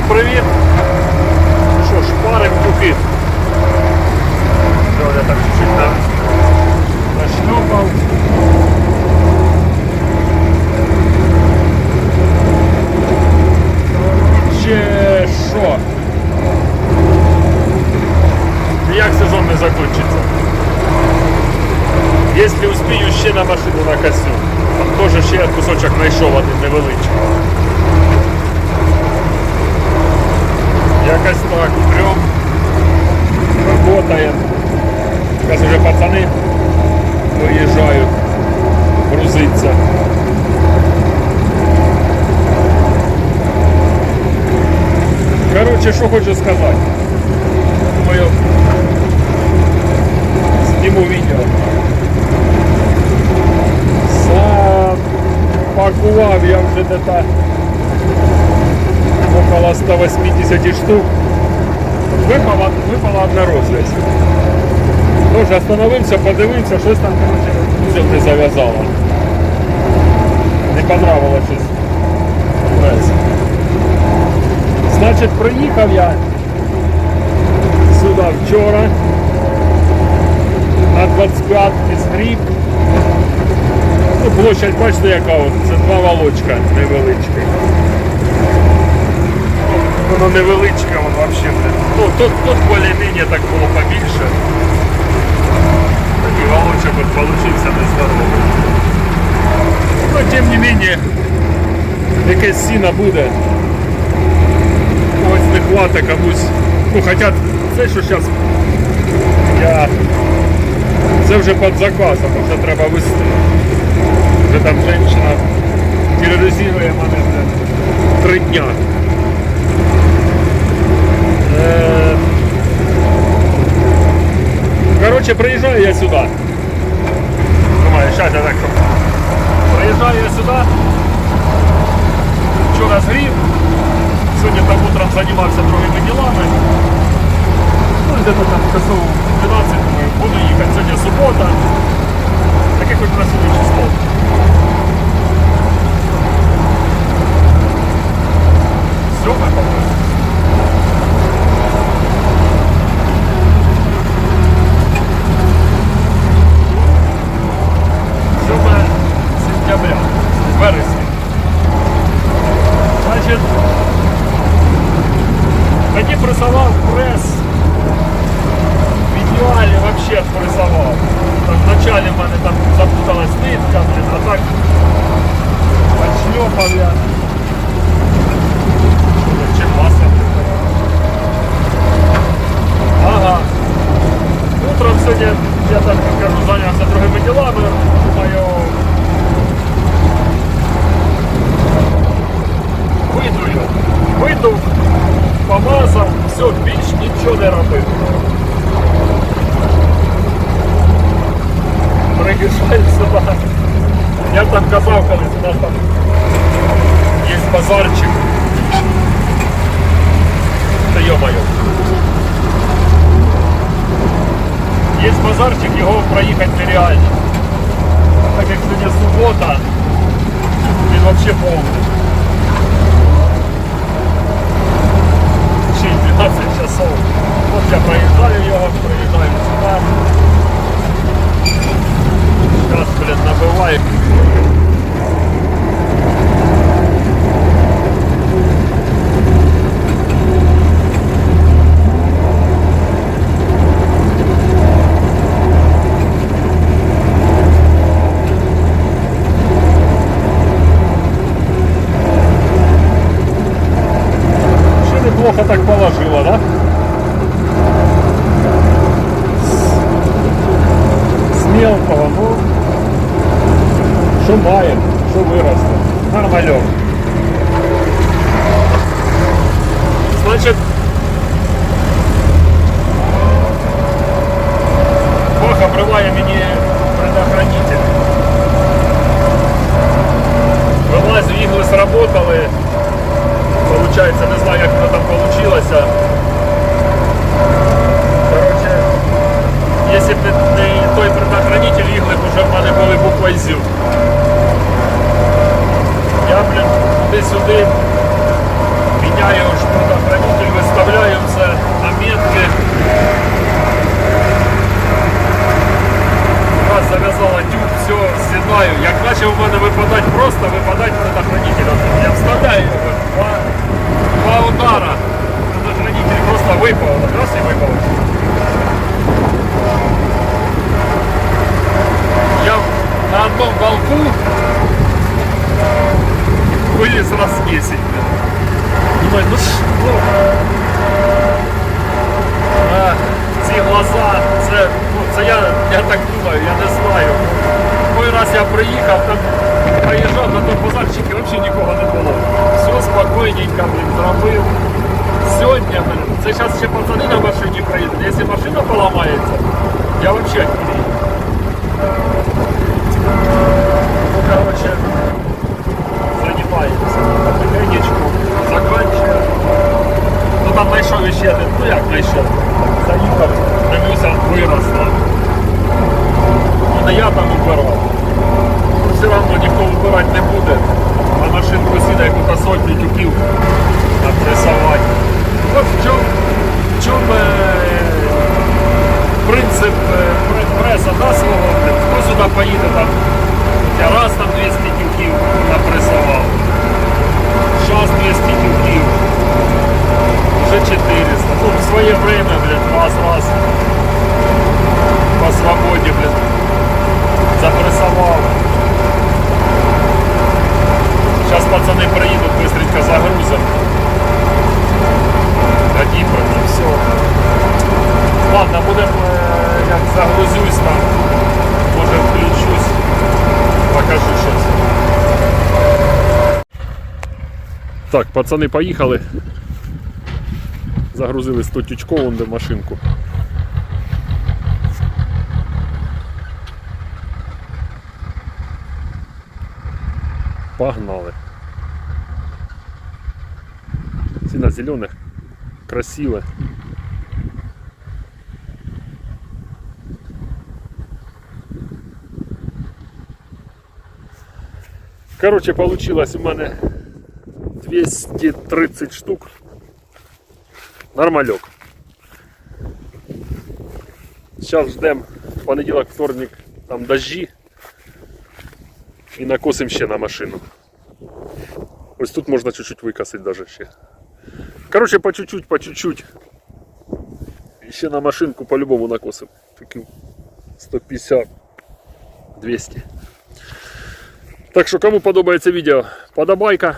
Всім привіт! Ну Що, шпарим тюки. Що, я так чуть-чуть на... нашльопав. Ще що? Ніяк сезон не закінчиться. Якщо успію ще на машину на костюм, там теж ще кусочок знайшов один невеличкий. Якось так, прям работаем. Сейчас уже пацаны выезжают грузиться. Короче, что хочу сказать. Думаю, сниму видео. Запакував я де-то около 180 штук. Випала, випала одна розрізь. Тож остановився, подивився, щось там узел не зав'язало. Не понравилось щось. Значить, приїхав я сюди вчора на 25 згріб. Ну, площадь, бачите, яка це два волочка невеличкі. Воно невеличке, воно взагалі. Ну, тут, тут більш-менш так було побільше. Такий волочок от получився нездоровий. Ну, тим не менее, якесь сіна буде. Когось не хватить комусь. Ну, хоча це, що зараз я... Це вже під заказом, вже треба вести. Вже там жінка тероризує мене три дня. Короче, приїжджаю я сюди. Думаю, зараз я так. Приїжджаю я сюди. Вчора згрів. Сьогодні там утром займався другими ділами. Ну, где-то там часов 12, думаю, буду їхати. Мені присилав прес. В ідеалі вообще присилав. Там вначале в мене там запуталась нитка, а так я. Приїжджаю сюди. Я там казав колись, у нас там є базарчик. Та йо-моє. Є базарчик, його проїхати нереально. Так як сьогодні субота, він взагалі повний. що має, що виросте. Нормальок. Значить, Бог обриває мені Вылез раз 10. Думаю, ну что? А, ці глаза, це, ну, це я, я так думаю, я не знаю. Той раз я приїхав, там приїжджав на той базарчик і взагалі нікого не було. Все спокійненько, блін, зробив. Сьогодні, блін, це зараз ще пацани на машині приїдуть. Якщо машина поламається, я взагалі не Ну, короче, занимаемся потихонечку, заканчиваем. Там знайшов ще один, ну як знайшов. Заїхав, дивлюся, виросла. Ну не я там убирав. Ну, все одно ніхто вибирати не буде. А машинку сіда яку-то сотню тюків напресувати. От в чому, в чому е, принцип е, пре- преса да, свого, блін. хто сюди поїде там, я раз там 200 тюків напресував, зараз 200 тюків, вже 400. Ну, в своє время, блін, раз, раз, по свободі, блін, запресував. Зараз пацани приїдуть, быстренько загрузимо. Тоді і все. Ладно, будемо, е, як загрузюсь там, може включусь, покажу щось. Так, пацани поїхали. Загрузили 100 тючков вон де машинку. Погнали. Всі на зелених, красиве. Короче, получилось у мене 230 штук. Нормальок. Сейчас ждем понеділок, вторник, там дожди. І накосим ще на машину. Ось тут можна чуть-чуть викосити даже ще. Короче, по чуть-чуть, по чуть-чуть. І ще на машинку по-любому накосим. Таким 150 200. Так що, кому подобається відео, подобайка,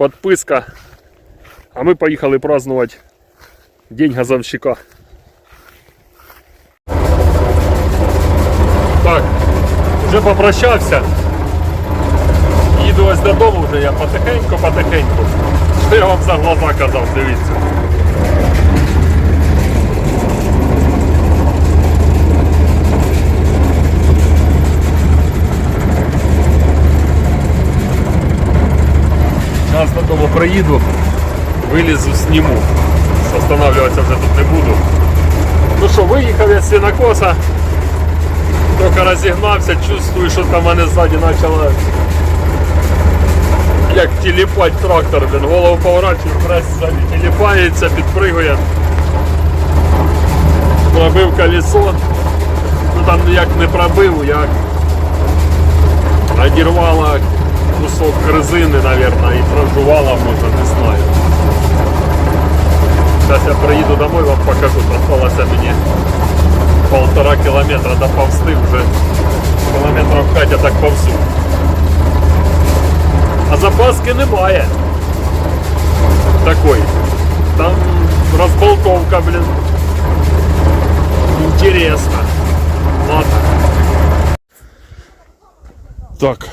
Підписка. А ми поїхали празднувати День газовщика. Так, вже попрощався. Їду ось додому вже я потихеньку, потихеньку. Що я вам за глаза казав, дивіться. Зараз додому приїду, вилізу, сніму. Останавливатися вже тут не буду. Ну що, виїхав я з сінокоса, трохи розігнався, чувствую, що там мене ззаді почало як тіліпать трактор, блін, голову поворачую, прес ззаді тіліпається, підпригує. Пробив колесо. Ну там як не пробив, як одірвала кусок резини, наверное, і прожувала, може, не знаю. Зараз я приїду домой, вам покажу, осталося мені полтора кілометра доповзти вже. Кілометрів 5 я так повзу. А запаски немає. Такой. Там розболтовка, блін. Интересно. Ладно. Так.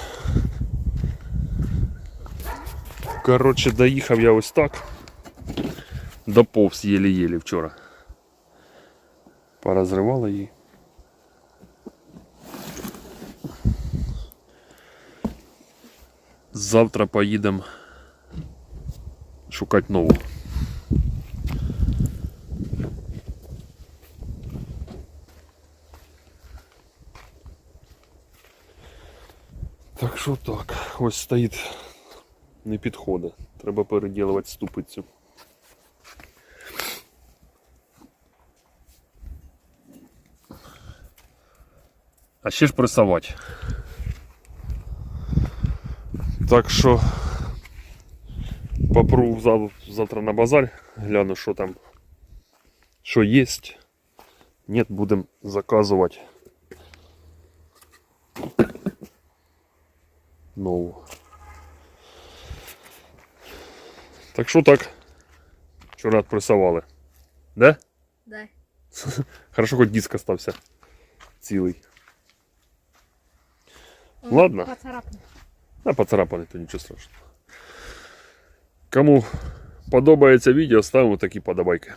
Коротше, доїхав я ось так. Доповз єлі-єлі вчора. Порозривало її. Завтра поїдемо шукати нову. Так що так, ось стоїть, Не підходить. Треба переділувати ступицю. А ще ж пресувати. Так що попру зав- завтра на базар, гляну, що там, що є. Нет, будемо заказувати нову. Так що так? Вчора відпресували. Да? Да. Хорошо, хоч диск остався цілий. Ладно. Поцарапано. А поцарапаний, то нічого страшного. Кому подобається відео, ставимо такі подобайки.